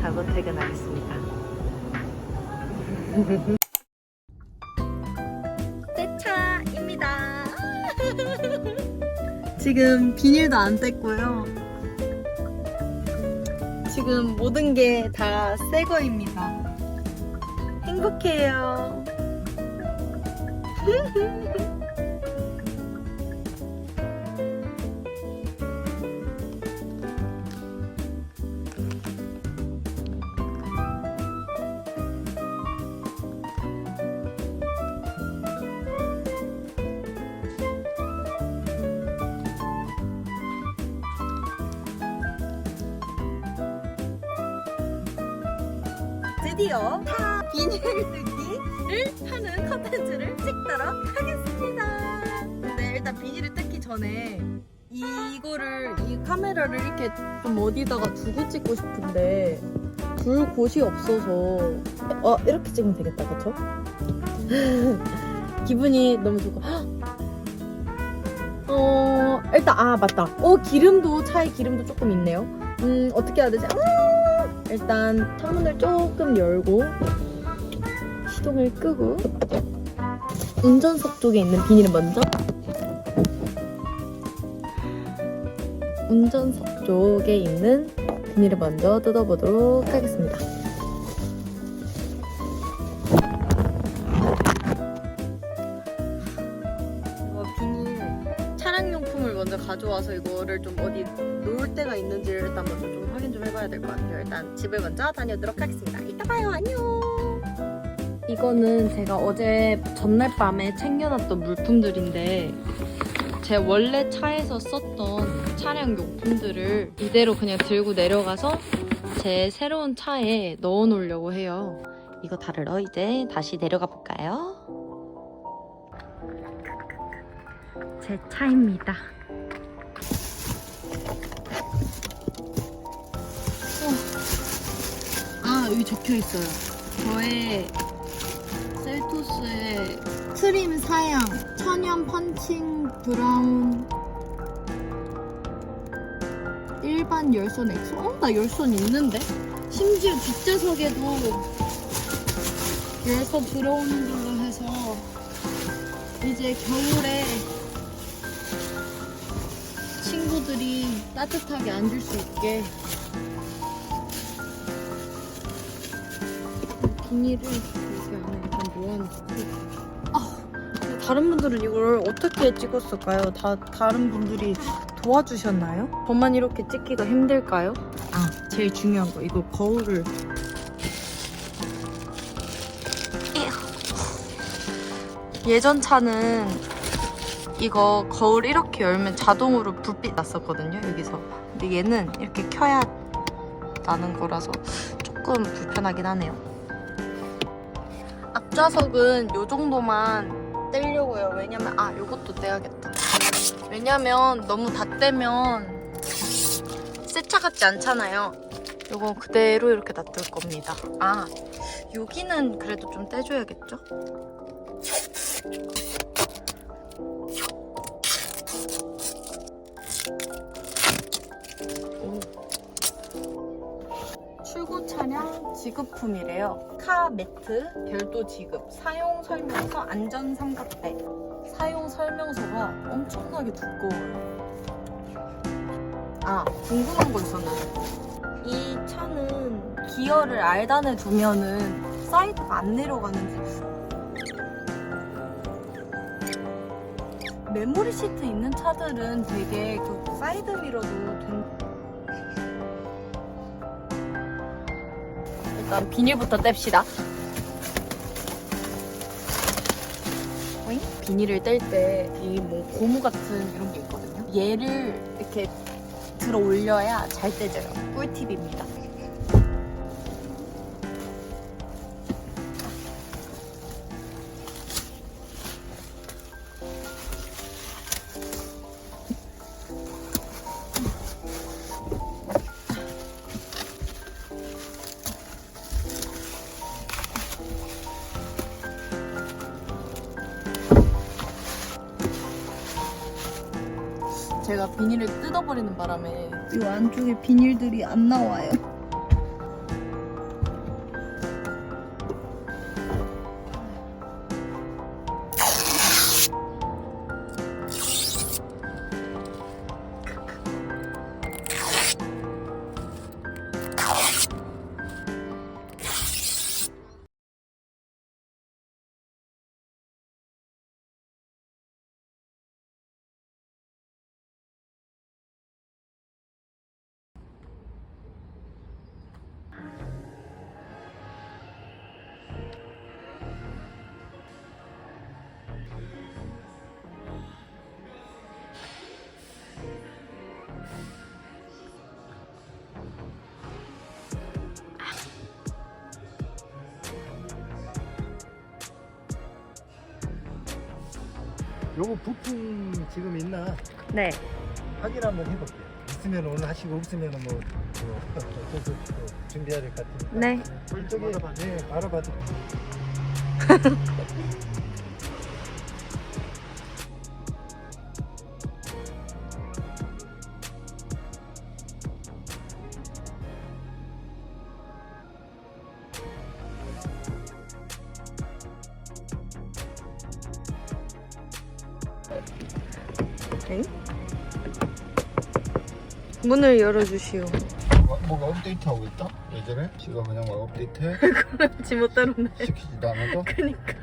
타고 퇴근하겠습니다. 새 차입니다. 지금 비닐도 안 뗐고요. 지금 모든 게 다 새 거입니다. 행복해요. 드디어 타 비닐 뜯기를 하는 컨텐츠를 찍도록 하겠습니다. 근데 일단 비닐을 뜯기 전에 이거를 이 카메라를 이렇게 좀 어디다가 두고 찍고 싶은데 둘 곳이 없어서 어 이렇게 찍으면 되겠다 그쵸? 기분이 너무 좋고 헉! 어 일단 아 맞다 어 기름도 차에 기름도 조금 있네요 음 어떻게 해야 되지? 음, 일단 창문을 조금 열고 시동을 끄고 운전석 쪽에 있는 비닐을 먼저 운전석 쪽에 있는 비닐을 먼저 뜯어보도록 하겠습니다. 가져와서 이거를 좀 어디 놓을 데가 있는지를 일단 먼저 좀 확인 좀 해봐야 될 것 같아요. 일단 집을 먼저 다녀오도록 하겠습니다. 이따 봐요. 안녕. 이거는 제가 어제 전날 밤에 챙겨놨던 물품들인데 제 원래 차에서 썼던 차량 용품들을 이대로 그냥 들고 내려가서 제 새로운 차에 넣어 놓으려고 해요. 이거 다르러 이제 다시 내려가 볼까요? 제 차입니다. 아 여기 적혀 있어요. 저의 셀토스의 트림 사양 천연 펀칭 브라운 일반 열선 엑소? 어? 나 열선 있는데? 심지어 뒷좌석에도 열선 브라운인 걸로 해서 이제 겨울에 친구들이 따뜻하게 앉을 수 있게 비닐을 여기 안에 일단 모아놓고 아, 다른 분들은 이걸 어떻게 찍었을까요? 다 다른 분들이 도와주셨나요? 저만 이렇게 찍기가 힘들까요? 아, 제일 중요한 거 이거 거울을 예전 차는 이거 거울 이렇게 열면 자동으로 불빛 났었거든요 여기서. 근데 얘는 이렇게 켜야 나는 거라서 조금 불편하긴 하네요. 앞좌석은 요 정도만 떼려고요. 왜냐면 아 요것도 떼야겠다. 왜냐면 너무 다 떼면 새 차 같지 않잖아요. 요거 그대로 이렇게 놔둘 겁니다. 아 여기는 그래도 좀 떼줘야겠죠 지급품이래요. 카 매트 별도 지급 사용 설명서 안전 삼각대 사용 설명서가 엄청나게 두꺼워요. 아 궁금한 거 있었는데 이 차는 기어를 알단에 두면은 사이드가 안 내려가는지 메모리 시트 있는 차들은 되게 그 사이드 미러도 된 일단 비닐부터 뗍시다. 오잉? 비닐을 뗄 때 이 뭐 고무 같은 이런 게 있거든요. 얘를 이렇게 들어 올려야 잘 떼져요. 꿀팁입니다. 제가 비닐을 뜯어버리는 바람에 이 안쪽에 비닐들이 안 나와요. 요거 부품 지금 있나 네 확인 한번 해볼게요. 있으면 오늘 하시고 없으면 뭐 뭐, 어쩔 수 없이 또 준비해야 될 것 같으니까. 네. 이쪽에 네, 알아봐 도 문을 열어주시오 뭐, 뭐가 업데이트하고 있다? 예전에? 지가 그냥 막 업데이트해? 지멋대로네 시키지도 않아도? 그니까